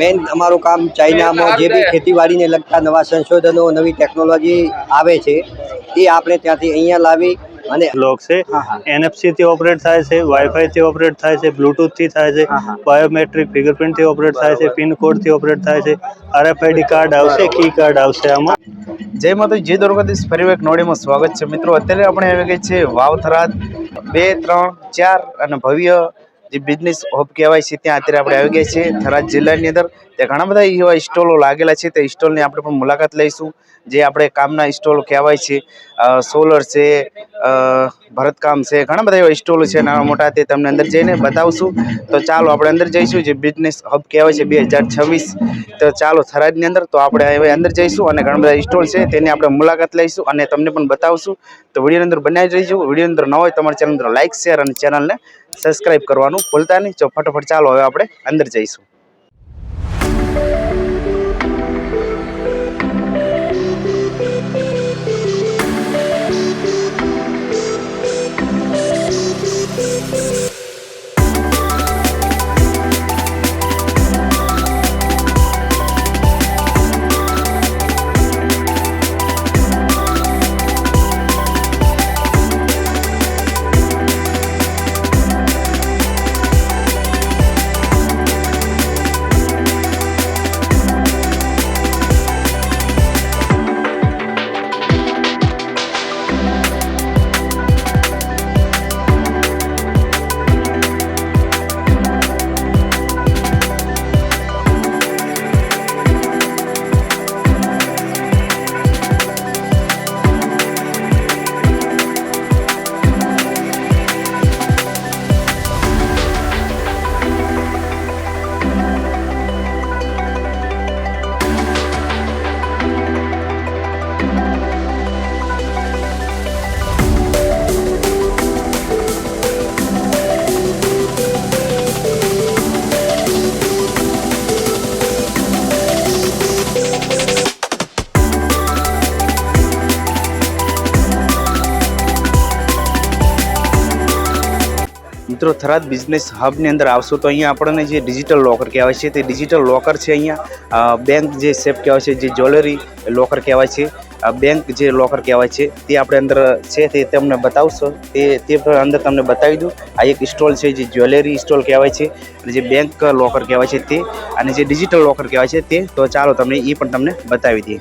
Main અમારું કામ ચાઇનામાં જે બી ખેતીવાડીને લગતા નવા સંશોધનો નવી ટેકનોલોજી આવે છે એ આપણે ત્યાંથી અહીંયા લાવી અને બ્લોક છે. હા, હા. થી ઓપરેટ થાય છે વાઈફાઈ થી ઓપરેટ થાય છે બ્લૂટૂથથી થાય છે. બાયોમેટ્રિક ફિંગરપ્રિન્ટથી ઓપરેટ થાય છે પિન કોડથી ઓપરેટ થાય છે આરએફઆઈડી કાર્ડ આવશે કી કાર્ડ આવશે આમાં. જય માતા જય દ્વારકાધીશ ફરી એક નોડીમાં સ્વાગત છે મિત્રો. અત્યારે આપણે આવી ગઈ છે વાવ થરાદ બે ત્રણ ચાર અને ભવ્ય જે બિઝનેસ હબ કહેવાય છે, ત્યાં અત્યારે આપણે આવી ગયા છીએ. થરાદ જિલ્લાની અંદર ત્યાં ઘણા બધા એવા સ્ટોલો લાગેલા છે. તે સ્ટોલની આપણે પણ મુલાકાત લઈશું. જે આપણે કામના સ્ટોલ કહેવાય છે સોલર છે ભરતકામ છે, ઘણા બધા એવા સ્ટોલ છે નાના મોટા તે તમને અંદર જઈને બતાવશું. તો ચાલો આપણે અંદર જઈશું, જે બિઝનેસ હબ કહેવાય છે બે હજાર છવ્વીસ. તો ચાલો થરાદની અંદર, તો આપણે હવે અંદર જઈશું અને ઘણા બધા સ્ટોલ છે, તેની આપણે મુલાકાત લઈશું અને તમને પણ બતાવશું. તો વિડીયોની અંદર બનાવી જઈશું વીડિયો અંદર ન હોય, તમારી ચેનલ અંદર લાઇક શેર અને ચેનલને સબસ્ક્રાઇબ કરવાનું ભૂલતા નહીં. તો ફટાફટ ચાલો હવે આપણે અંદર જઈશું. મિત્રો, થરાદ બિઝનેસ હબની અંદર આવશો તો અહીંયા આપણને જે ડિજિટલ લોકર કહેવાય છે, તે ડિજિટલ લોકર છે અહીંયા. બેંક જે સેફ કહેવાય છે, જે જ્વેલરી લોકર કહેવાય છે બેંક જે લોકર કહેવાય છે, તે આપણે અંદર છે, તે તમને બતાવશો. તે તે અંદર તમને બતાવી દઉં. આ એક સ્ટોલ છે, જે જ્વેલરી સ્ટોલ કહેવાય છે, અને જે બેંક લોકર કહેવાય છે તે, અને જે ડિજિટલ લોકર કહેવાય છે તે, તો ચાલો તમને એ પણ તમને બતાવી દઈએ.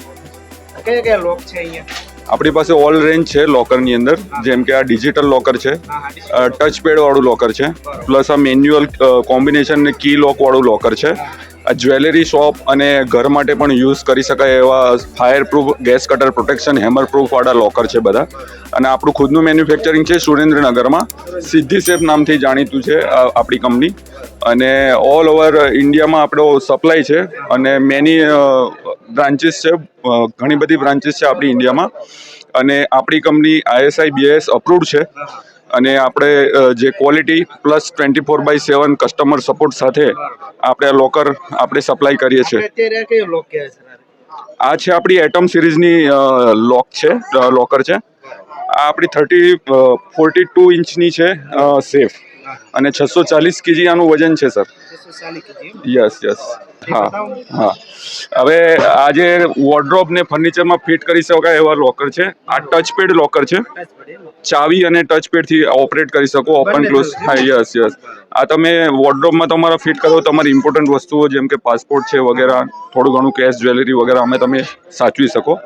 કયા કયા લોક છે અહીંયા? આપણી પાસે ઓલ રેન્જ છે લોકરની અંદર. જેમ કે આ ડિજિટલ લોકર છે. ટચ પેડ વાળું લોકર છે. પ્લસ આ મેન્યુઅલ કોમ્બિનેશન કી લોક વાળું લોકર છે. આ જ્વેલરી શોપ અને ઘર માટે પણ યુઝ કરી શકાય એવા fire proof gas cutter protection hammer proof locker છે બધા. અને આપણું ખુદનું મેન્યુફેક્ચરિંગ છે સુરેન્દ્રનગરમાં. સિદ્ધિ સેફ નામથી જાણીતું છે આપણી કંપની અને ઓલ ઓવર ઇન્ડિયામાં આપણો સપ્લાય છે. અને મેની બ્રાન્ચીસ છે ઘણી બધી બ્રાન્ચીસ છે આપણી ઇન્ડિયામાં. અને આપણી કંપની આઈએસઆઈ બીએસ અપ્રુવડ છે. અને આપણે જે quality plus twenty four by seven customer support સાથે આપણે લોકર આપણે સપ્લાય કરીએ છીએ. આ છે આપણી એટમ સિરીઝની લોક છે લોકર છે. આ આપણી થર્ટી ફોર્ટી ટુ ઇંચની છે સેફ અને છસો ચાલીસ કેજી આનું વજન છે સર. Yes yes. હા હા. હવે આ જે વોર્ડ્રોબ ને ફર્નિચરમાં ફિટ કરી શકાય એવા લોકર છે. આ ટચ પેડ લોકર છે ચાવી અને ટચપેડથી ઓપરેટ કરી શકો ઓપન ક્લોઝ હા યસ યસ. આ તમે વોર્ડ્રોબમાં તમારા ફિટ કરો તમારી ઇમ્પોર્ટન્ટ વસ્તુઓ જેમ કે પાસપોર્ટ છે વગેરે થોડું ઘણું કેશ જ્વેલરી વગેરે અમે તમે સાચવી શકો.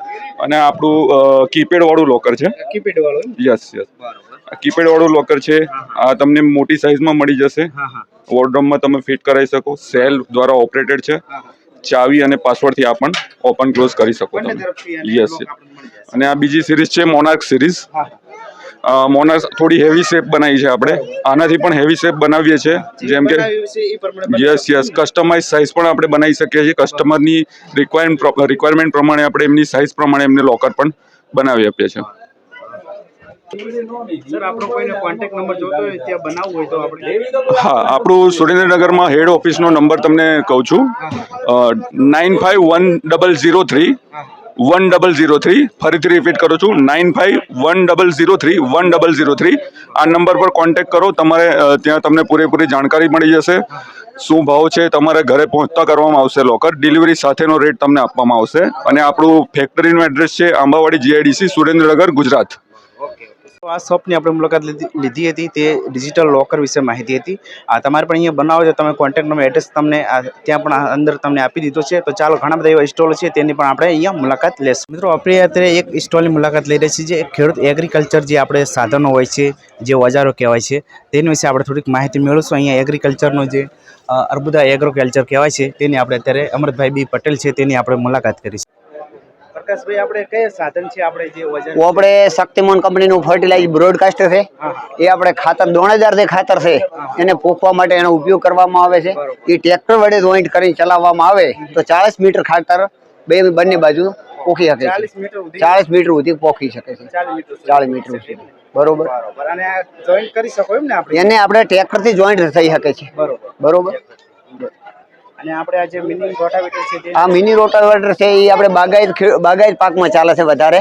અને આપણું કીપેડ વાળું લોકર છે. કીપેડ વાળું યસ યસ. કીપેડ વાળું લોકર છે. આ તમને મોટી સાઇઝમાં મળી જશે. વોર્ડરોબમાં તમે ફિટ કરાવી શકો. સેલ દ્વારા ઓપરેટેડ છે. ચાવી અને પાસવર્ડથી આ પણ ઓપન ક્લોઝ કરી શકો તમે. યસ. અને આ બીજી સિરીઝ છે મોનાર્ક સિરીઝ મોનાર્ક થોડી હેવી શેપ બનાવી છે આપણે. આનાથી પણ હેવી શેપ બનાવીએ છીએ. જેમ કે યસ યસ કસ્ટમાઇઝ સાઇઝ પણ આપણે બનાવી શકીએ છીએ. કસ્ટમરની રિક્વાયરમેન્ટ રિક્વાયરમેન્ટ પ્રમાણે આપણે એમની સાઇઝ પ્રમાણે એમને લોકર પણ બનાવી આપીએ છીએ. સર આપણો કોઈને કોન્ટેક્ટ નંબર જોતો હોય ત્યાં બનાવવું હોય તો આપણે હા આપણું સુરેન્દ્રનગરમાં હેડ ઓફિસનો નંબર તમને કહું છું. Nine five one double zero three one double zero three ફરીથી રિપીટ કરું છું nine five one double zero three one double zero three આ નંબર પર કોન્ટેક્ટ કરો તમારે ત્યાં તમને પૂરેપૂરી જાણકારી મળી જશે. શું ભાવ છે તમારે ઘરે પહોંચતા કરવામાં આવશે લોકર ડિલિવરી સાથેનો રેટ તમને આપવામાં આવશે. અને આપણું ફેક્ટરીનું એડ્રેસ છે આંબાવાડી જીઆઈડીસી સુરેન્દ્રનગર ગુજરાત. તો આ શોપની આપણે મુલાકાત લીધી હતી તે ડિજિટલ લોકર વિશે માહિતી હતી. આ તમારે પણ અહીંયા બનાવો છો, તમે કોન્ટેક્ટ નંબર એડ્રેસ તમને ત્યાં પણ અંદર તમને આપી દીધો છે. તો ચાલો ઘણા બધા એવા સ્ટોલ છે, તેની પણ આપણે અહીંયા મુલાકાત લેશું. મિત્રો, આપણે અત્યારે એક સ્ટોલની મુલાકાત લઈ રહી છીએ, જે ખેડૂત એગ્રીકલ્ચર જે આપણે સાધનો હોય છે, જે ઓજારો કહેવાય છે, તેની વિશે આપણે થોડીક માહિતી મેળવશું. અહીંયા એગ્રીકલ્ચરનો જે અર્બુદા એગ્રોકલ્ચર કહેવાય છે, તેની આપણે અત્યારે અમૃતભાઈ બી પટેલ છે, તેની આપણે મુલાકાત કરીશું. પ્રકાશભાઈ આપણે કયા સાધન છે આપણે જે વજન આપણે શક્તિમોન કંપનીનું ફર્ટિલાઇઝ બ્રોડકાસ્ટર છે. એ આપણે ખાતર દોણેદાર જે ખાતર છે. એને પોખવા માટે એનો ઉપયોગ કરવામાં આવે છે. એ ટ્રેક્ટર વડે જોઈન્ટ કરીને ચલાવવામાં આવે તો ચાલીસ મીટર ખાતર બે બંને બાજુ પોખી શકે છે. 40 મીટર સુધી? ચાલીસ મીટર સુધી પોખી શકે છે. 40 મીટર સુધી. ચાલીસ મીટર સુધી. બરોબર. બરોબર. અને જોઈન્ટ કરી શકો એમ ને આપણે? એને આપણે ટ્રેક્ટરથી જોઈન્ટ થઈ શકે છે. બરોબર? બરોબર. અને આપણે આ જે મિની રોટાવેટર છે તે આ મિની રોટાવેટર છે એ આપણે બાગાયત બાગાયત પાકમાં ચાલે છે વધારે.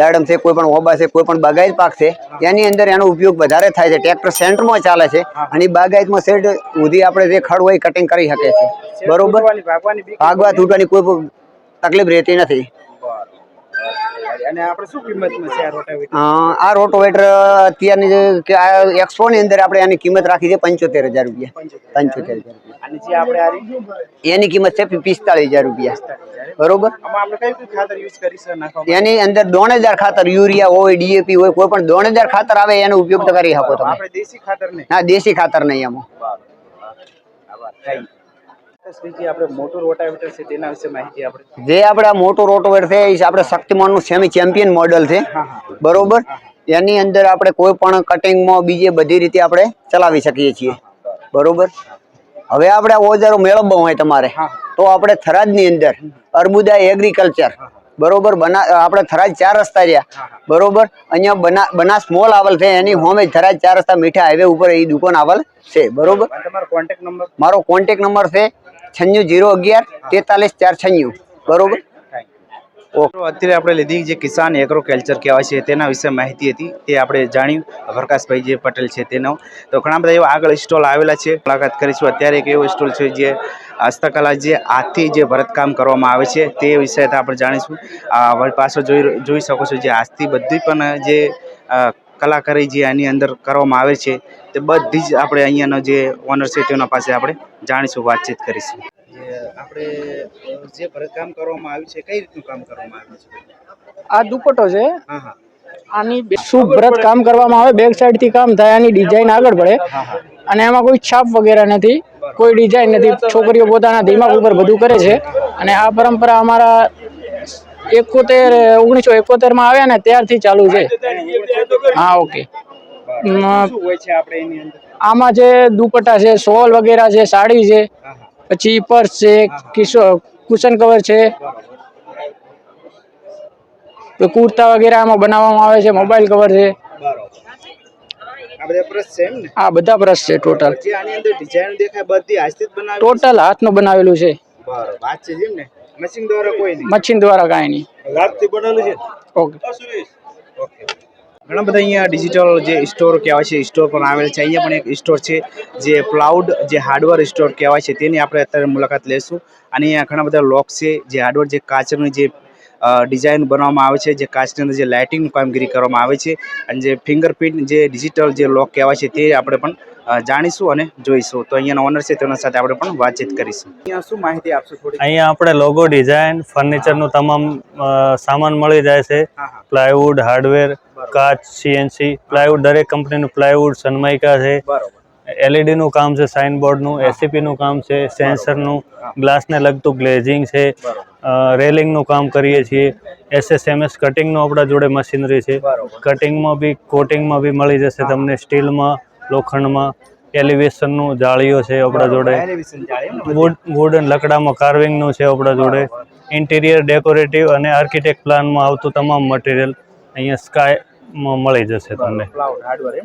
દાડમ છે કોઈ પણ ઓબા છે કોઈ પણ બાગાયત પાક છે એની અંદર એનો ઉપયોગ વધારે થાય છે. ટ્રેક્ટર સેન્ટરમાં ચાલે છે અને બાગાયતમાં સેટ સુધી આપણે જે ખડ હોય કટિંગ કરી શકે છે. બરોબર? ભાગવા તૂટવાની કોઈ પણ તકલીફ રહેતી નથી. અને આપણે શું કિંમતમાં છે આ રોટાવેટર? આ રોટોવેટર અત્યારની જે એક્સપો ની અંદર આપણે એની કિંમત રાખી છે પંચોતેર હજાર રૂપિયા. પંચોતેર હજાર. રૂપિયા. અને જે આપણે આ એની કિંમત છે પિસ્તાળીસ હજાર રૂપિયા. બરોબર? એની અંદર દોણ હજાર ખાતર યુરિયા હોય ડીએપી હોય કોઈ પણ દોણ હજાર ખાતર આવે એનો ઉપયોગ કરી શકો તમે. દેશી ખાતર નહીં. ના દેશી ખાતર નહીં એમાં જે આપણે મોટું રોટોવેટર છે એ આપણે શક્તિમાનનું સેમી ચેમ્પિયન મોડલ છે બરોબર? એની અંદર આપણે કોઈ પણ કટિંગમાં બીજે બધી રીતે આપણે ચલાવી શકીએ છીએ. બરોબર? હવે આપણે ઓજારો મેળવવો હોય તમારે તો આપણે થરાદની અંદર અર્બુદા એગ્રીકલ્ચર બરોબર? બના આપણે થરાજ ચાર રસ્તા રહ્યા. બરોબર? અહીંયા બના બનાસ મોલ આવેલ છે એની હોમે થરાજ ચાર રસ્તા મીઠા હાઈવે ઉપર એ દુકાન આવેલ છે બરોબર? મારો કોન્ટેક નંબર છે છન્નું જીરો અગિયાર, તેતાલીસ, ચાર છન્નું. બરોબર? અત્યારે આપણે લીધી જે કિસાન એગ્રો કલ્ચર કહેવાય છે, તેના વિશે માહિતી હતી, તે આપણે જાણ્યું. પ્રકાશભાઈ જે પટેલ છે તેનો. તો ઘણા બધા એવા આગળ સ્ટોલ આવેલા છે, મુલાકાત કરીશું. અત્યારે એક એવો સ્ટોલ છે જે હસ્તકલા જે હાથથી જે ભરતકામ કરવામાં આવે છે, તે વિશે આપણે જાણીશું. પાછળ જોઈ જોઈ શકો છો જે હાથથી બધી પણ જે કલાકારી જે આની અંદર કરવામાં આવે છે તે બધી જ આપણે અહીંયાનો જે ઓનર છે તેના પાસે આપણે જાણીશું વાતચીત કરીશું. આપણે જે ભરતકામ કરવામાં આવ્યું છે કઈ રીતનું કામ કરવામાં આવ્યું છે? આ દુપટ્ટો છે. હા હા. આની શું ભરત કામ કરવામાં આવે બેક સાઈડથી કામ થાય આની ડિઝાઇન આગળ પડે. અને એમાં કોઈ છાપ વગેરે નથી કોઈ ડિઝાઇન નથી. છોકરીઓ પોતાના દિમાગ ઉપર બધું કરે છે. અને આ પરંપરા અમારા એકોતેર ઓગણીસો એકોતેરમાં આવ્યા ને ત્યારથી ચાલુ છે. હા ઓકે. આમાં જે દુપટ્ટા છે શોલ વગેરે છે સાડી છે પછી પર્સ છે કિશો કુશન કવર છે. કુર્તા વગેરે આમાં બનાવવામાં આવે છે મોબાઈલ કવર છે. આ બધા બ્રશ છે ટોટલ. હાથનું બનાવેલું છે. મશીન દ્વારા કોઈ નહીં. ઓકે. ઘણા બધા અહીંયા ડિજિટલ જે સ્ટોર કહેવાય છે સ્ટોર પણ આવેલ છે. અહીંયા પણ એક સ્ટોર છે, જે પ્લાઉડ જે હાર્ડવેર સ્ટોર કહેવાય છે, તેની આપણે અત્યારે મુલાકાત લઈશું અને અહીંયા ઘણા બધા લોક છે, જે હાર્ડવેર જે કાચની જે ડિઝાઇન બનાવવામાં આવે છે, જે કાચની અંદર જે લાઇટિંગનું કામગીરી કરવામાં આવે છે. અને જે ફિંગરપ્રિન્ટ જે ડિજિટલ જે લોક કહેવાય છે, તે આપણે પણ જાણીશું અને જોઈશું. તો અહીંયાનો ઓનર છે તેના સાથે આપણે પણ વાતચીત કરીશું. અહીંયા શું માહિતી આપશો થોડી અહીંયા આપણે લોગો ડિઝાઇન ફર્નિચરનું તમામ સામાન મળી જાય છે. પ્લાયવુડ હાર્ડવેર કાચ સીએનસી પ્લાયવુડ દરેક કંપનીનું પ્લાયવુડ સનમાઇકા છે. બરોબર. LED નું કામ છે સાઇનબોર્ડનું એસીપીનું કામ છે સેન્સરનું ગ્લાસને લગતું ગ્લેઝિંગ છે. રેલિંગનું કામ કરીએ છીએ. એસએસએમએસ કટિંગનું આપણા જોડે મશીનરી છે. કટિંગમાં બી કોટિંગમાં બી મળી જશે તમને સ્ટીલમાં લોખંડમાં એલિવેશનનું જાળીઓ છે આપણા જોડે? વુડ વુડન અને લકડામાં કાર્વિંગનું છે આપણા જોડે. ઇન્ટિરિયર ડેકોરેટિવ અને આર્કિટેક્ટ પ્લાનમાં આવતું તમામ મટીરિયલ અહીંયા સ્કાયમાં મળી જશે તમને.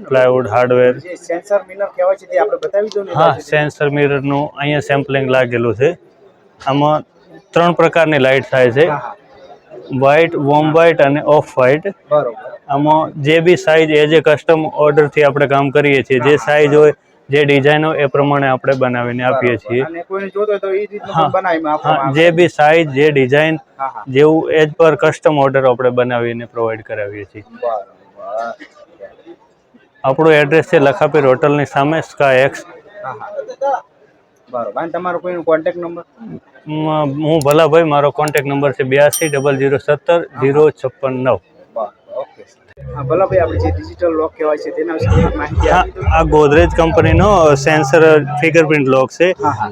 પ્લાયવુડ હાર્ડવેર સેન્સર મિનર કહેવાય છે તે આપણે બતાવી દો હા સેન્સર મિરરનું અહીંયા સેમ્પલિંગ લાગેલું છે. આમાં ત્રણ પ્રકારની લાઇટ થાય છે. વ્હાઇટ વોમ વ્હાઇટ અને ઓફ વ્હાઇટ બરોબર. આમાં જે બી સાઇઝ એજ એ કસ્ટમ ઓર્ડરથી આપણે કામ કરીએ છીએ જે સાઇઝ હોય જે ડિઝાઇન હોય એ પ્રમાણે આપણે બનાવીને આપીએ છીએ. જે બી સાઇઝ જે ડિઝાઇન જેવું એજ પર કસ્ટમ ઓર્ડર આપણે બનાવીને પ્રોવાઈડ કરાવીએ છીએ. આપણું એડ્રેસ છે લખાપીર હોટલની સામે સ્કાય એક્સ બરોબર. અને તમારો કોઈનો કોન્ટેક્ટ નંબર હું ભલાભાઈ મારો કોન્ટેક્ટ નંબર છે બ્યાસી ડબલ જીરો સત્તર જીરો છપ્પન નવ. હા ભલા આપણે જે ડિજિટલ લોક કહેવાય છે તેના વિશે માહિતી હા આપી દો. આ ગોદરેજ કંપનીનો સેન્સર ફિંગરપ્રિન્ટ લોક છે. હા.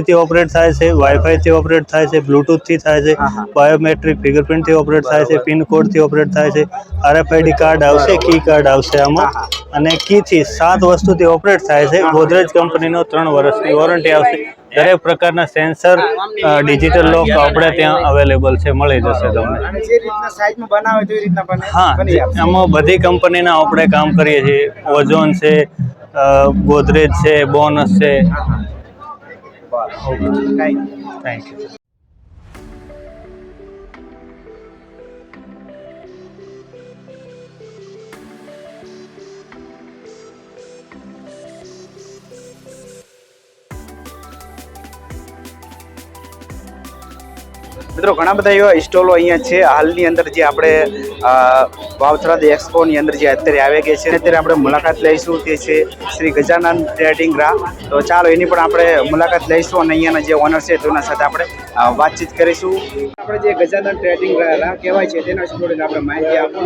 થી ઓપરેટ થાય છે વાઈફાઈ થી ઓપરેટ થાય છે બ્લૂટૂથથી થાય છે. બાયોમેટ્રિક ફિંગરપ્રિન્ટથી ઓપરેટ થાય છે પિન કોડથી ઓપરેટ થાય છે આરએફઆઈડી કાર્ડ આવશે કી કાર્ડ આવશે આમાં. અને કી થી સાત વસ્તુથી ઓપરેટ થાય છે ગોદરેજ કંપનીનો ત્રણ વર્ષની વોરંટી આવશે. દરેક પ્રકારના સેન્સર ડિજિટલ લોક આપણે ત્યાં અવેલેબલ છે મળી જશે તમને. અને જે રીતના સાઈઝમાં બનાવે તો એ રીતના બને હા બની જે- આપશે આમાં બધી કંપનીના આપણે કામ કરીએ છીએ. ઓઝોન છે ગોદરેજ છે બોનસ છે. થેન્ક યુ મિત્રો, ઘણા બધા એવા સ્ટોલો અહીંયા છે. હાલની અંદર જે આપણે વાવથરાદ એક્સપોની અંદર જે અત્યારે આવી ગયા છે. અત્યારે આપણે મુલાકાત લઈશું તે છે શ્રી ગજાનંદ ટ્રેડિંગ રા. તો ચાલો, એની પણ આપણે મુલાકાત લઈશું અને અહીંયાના જે ઓનર છે તેના સાથે આપણે વાતચીત કરીશું. આપણે જે ગજાનંદ ટ્રેડિંગ કહેવાય છે, તેના વિશે આપણે માહિતી આપો.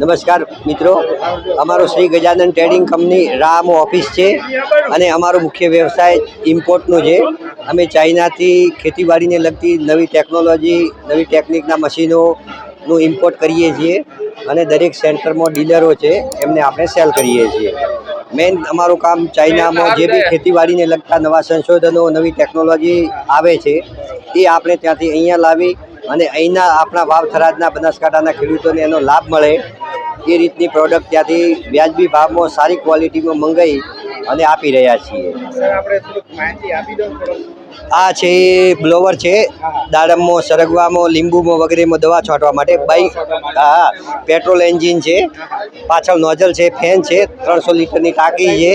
નમસ્કાર, મિત્રો. અમારો શ્રી ગજાનંદ ટ્રેડિંગ કંપની રામ ઓફિસ છે અને અમારો મુખ્ય વ્યવસાય ઇમ્પોર્ટનો છે. અમે ચાઇનાથી ખેતીવાડીને લગતી નવી ટેકનોલોજી નવી ટેકનિકના મશીનોનું ઇમ્પોર્ટ કરીએ છીએ અને દરેક સેન્ટરમાં ડીલરો છે, એમને આપણે સેલ કરીએ છીએ. મેઇન અમારું કામ ચાઇનામાં જે બી ખેતીવાડીને લગતા નવા સંશોધનો, નવી ટેકનોલોજી આવે છે, એ આપણે ત્યાંથી અહીંયા લાવી અને અહીંના આપણા ભાવ થરાદના બનાસકાંઠાના ખેડૂતોને એનો લાભ મળે. એ રીતની પ્રોડક્ટ ત્યાંથી વ્યાજબી ભાવમાં, સારી ક્વોલિટીમાં મંગાવી અને આપી રહ્યા છીએ. આ છે બ્લોવર છે. દાડમમાં સરગવામાં, લીંબુમાં વગેરેમાં દવા છાંટવા માટે બાઈક હા પેટ્રોલ એન્જિન છે. પાછળ નોઝલ છે ફેન છે, ત્રણસો લીટરની ટાંકી છે.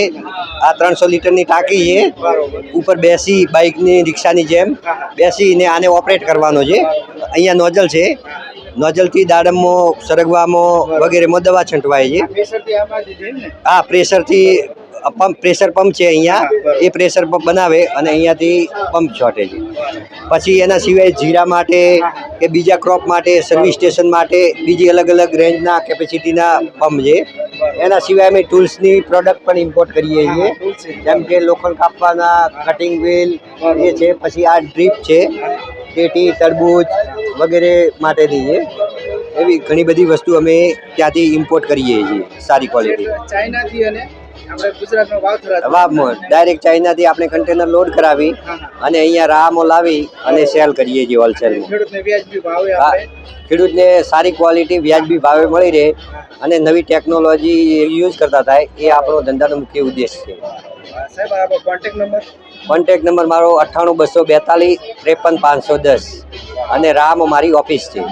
આ ત્રણસો લીટરની ટાંકી છે. ઉપર બેસી બાઇકની રિક્ષાની જેમ બેસીને આને ઓપરેટ કરવાનો છે. અહીંયા નોઝલ છે. નોઝલથી દાડમમાં સરગવામાં વગેરેમાં દવા છંટવાય છે. આ પ્રેશરથી પંપ, પ્રેશર પંપ છે અહીંયા. એ પ્રેશર પંપ બનાવે અને અહીંયાથી પંપ છોટે છે. પછી એના સિવાય જીરા માટે કે બીજા ક્રોપ માટે સર્વિસ સ્ટેશન માટે બીજી અલગ અલગ રેન્જના કેપેસિટીના પંપ છે. એના સિવાય અમે ટૂલ્સની પ્રોડક્ટ પણ ઇમ્પોર્ટ કરીએ છીએ. જેમ કે લોખંડ કાપવાના કટિંગ વ્હીલ એ છે. પછી આ ડ્રીપ છે. પેટી, તરબૂચ વગેરે માટેની છે એવી ઘણી બધી વસ્તુ અમે ત્યાંથી ઇમ્પોર્ટ કરીએ છીએ. સારી ક્વોલિટી ચાઇનાથી અને ડાયરેક્ટ ચાઇનાથી આપણે કન્ટેનર લોડ કરાવી અને અહીંયા રામો લાવી અને સેલ કરીએ છીએ હોલસેલમાં ખેડૂતને સારી ક્વોલિટી વ્યાજબી ભાવે મળી રહે અને નવી ટેકનોલોજી યુઝ કરતા થાય એ આપણો ધંધાનો મુખ્ય ઉદ્દેશ છે. કોન્ટેક્ટ નંબર મારો અઠ્ઠાણું બસો બેતાલીસ ત્રેપન પાંચસો દસ અને રામ મારી ઓફિસ છે.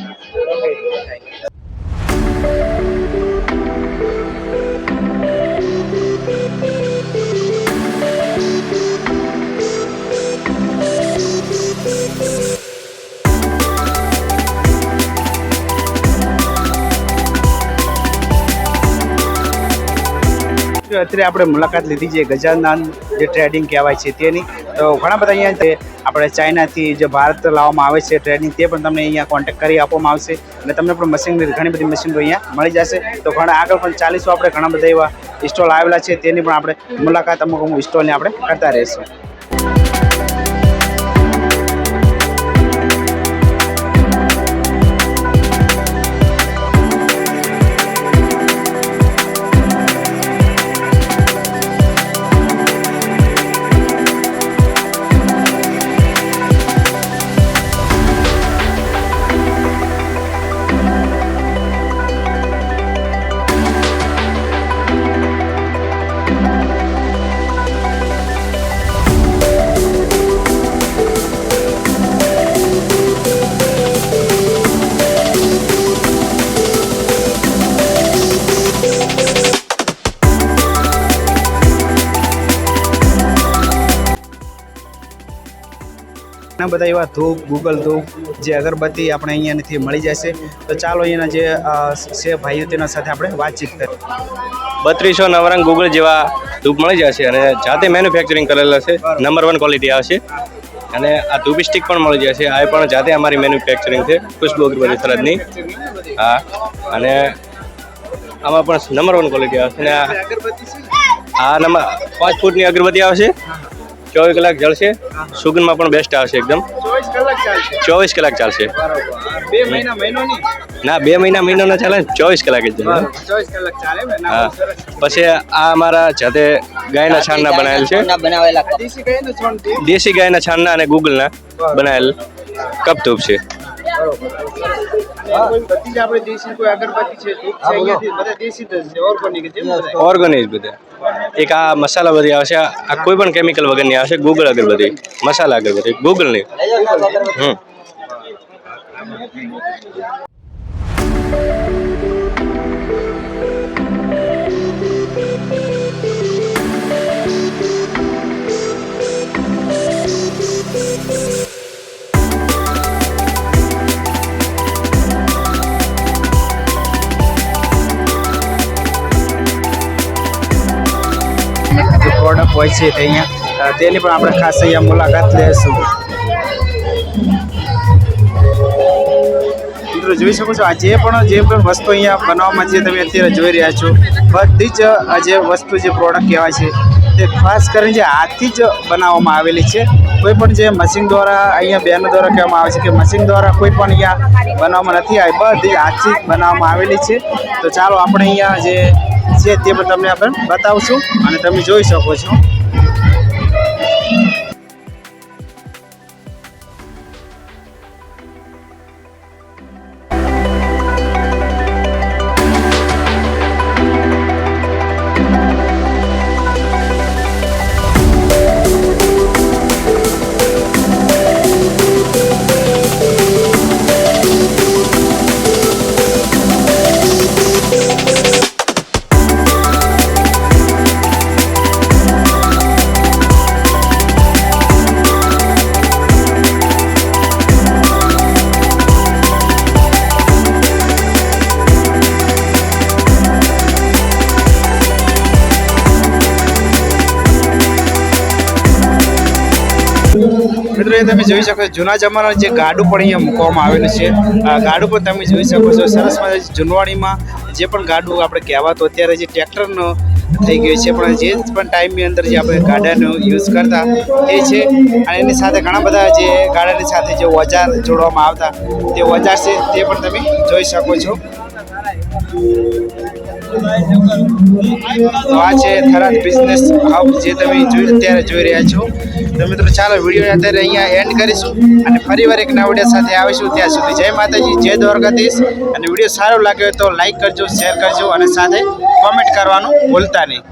અત્યારે આપણે મુલાકાત લીધી છે ગજાનન જે ટ્રેડિંગ કહેવાય છે તેની. તો ઘણા બધા અહીંયા તે આપણે ચાઇનાથી જે ભારત લાવવામાં આવે છે ટ્રેડિંગ તે પણ તમને અહીંયા કોન્ટેક કરી આપવામાં આવશે. અને તમને પણ મશીનરી ઘણી બધી મશીનરી અહીંયા મળી જશે. તો ઘણા આગળ પણ ચાલીસો આપણે, ઘણા બધા એવા સ્ટોલ આવેલા છે, તેની પણ આપણે મુલાકાત અમુક અમુક સ્ટોલની આપણે કરતા રહીશું. બધા એવા ધૂપ ગૂગલ ધૂપ જે અગરબત્તી આપણે અહીંયાથી મળી જશે તો ચાલો અહીંયાના જે છે ભાઈઓ તેના સાથે આપણે વાતચીત કરીએ. બત્રીસો નવરંગ ગૂગલ જેવા ધૂપ મળી જશે અને જાતે મેન્યુફેક્ચરિંગ કરેલા છે. નંબર વન ક્વોલિટી આવશે અને આ સ્ટિક પણ મળી જશે આ પણ જાતે અમારી મેન્યુફેક્ચરિંગ છે. ખુશ્બુ અગરબત્તી સરહદની હા. અને આમાં પણ નંબર વન ક્વોલિટી આવશે અને આ આ નંબર પાંચ ફૂટની અગરબત્તી આવશે ચોવીસ કલાક જળશે સુગંધમાં પણ બેસ્ટ આવશે એકદમ. ચોવીસ કલાક ચાલશે. ચોવીસ કલાક ચાલશે. બે મહિના મહિનો ના બે મહિના મહિનો ના ચાલે ચોવીસ કલાક જ ચાલે હા. પછી આ અમારા જાતે ગાયના છાણના બનાવેલ છે. દેશી ગાયના છાણના અને ગૂગલના બનાવેલ કપ ધૂપ છે. બધી જ આપણે દેશી કોઈ અગરબત્તી છે ધૂપ છે અહીંયાથી બધા દેશી જ છે ઓર્ગોનિક જેમ ઓર્ગેનિક બધા? એક આ મસાલા બધી આવશે આ કોઈ પણ કેમિકલ વગરની આવશે ગૂગલ અગરબત્તી. મસાલા અગરબત્તી ગૂગલની હમ. જે પ્રોડક્ટ હોય છે તે અહીંયા. તેની પણ આપણે ખાસ અહીંયા મુલાકાત લઈશું મિત્રો, જોઈ શકો છો, આ જે પણ જે પણ વસ્તુ અહીંયા બનાવવામાં જે તમે અત્યારે જોઈ રહ્યા છો, બધી જ આ જે વસ્તુ, જે પ્રોડક્ટ કહેવાય છે, તે ખાસ કરીને જે હાથથી જ બનાવવામાં આવેલી છે. કોઈ પણ જે મશીન દ્વારા અહીંયા બેન દ્વારા કહેવામાં આવે છે કે મશીન દ્વારા કોઈ પણ અહીંયા બનાવવામાં નથી આવી, બધી હાથથી બનાવવામાં આવેલી છે. તો ચાલો, આપણે અહીંયા જે છે તે પણ તમને આપણે બતાવશું અને તમે જોઈ શકો છો. મિત્રો તમે જોઈ શકો છો, જૂના જમાનાનું જે ગાડું પણ અહીંયા મૂકવામાં આવેલું છે. આ ગાડું પણ તમે જોઈ શકો છો, સરસ મજા જૂનવાણીમાં જે પણ ગાડું આપણે કહેવાતું અત્યારે જે ટ્રેક્ટરનો થઈ ગયું છે, પણ જે પણ ટાઈમની અંદર જે આપણે ગાડાનો યુઝ કરતા એ છે. અને એની સાથે ઘણા બધા જે ગાડાની સાથે જે ઓજાર જોડવામાં આવતા, તે ઓજાર છે, તે પણ તમે જોઈ શકો છો. તો આ છે થરાદ બિઝનેસ હબ જે તમે જોઈ અત્યારે જોઈ રહ્યા છો. તો મિત્રો ચાલો વીડિયો અત્યારે અહીંયા એન્ડ કરીશું અને ફરીવાર એક નવા વીડિયો સાથે આવીશું. ત્યાં સુધી જય માતાજી, જય દ્વારકાધીશ. અને વીડિયો સારો હોય તો લાઈક કરજો શેર કરજો અને સાથે કોમેન્ટ કરવાનું ભૂલતા નહીં.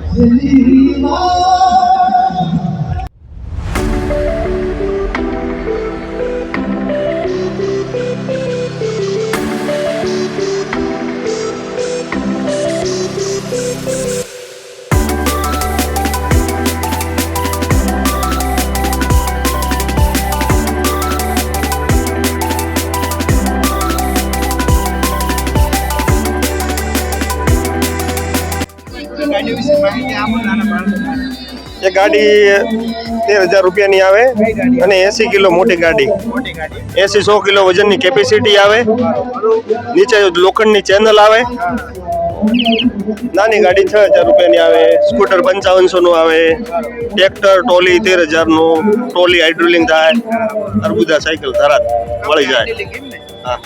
એ ગાડી તેર હજાર રૂપિયાની આવે અને એસી કિલો મોટી ગાડી. એસી સો કિલો વજનની કેપેસિટી આવે. નીચે લોખંડની ચેનલ આવે. નાની ગાડી છ હજાર રૂપિયાની આવે. સ્કૂટર પંચાવનસો નું આવે. ટ્રેક્ટર, ટોલી તેર હજારનું. ટોલી હાઇડ્રોલિંગ થાય. અરબુદા સાયકલ ધરાત મળી જાય. હા.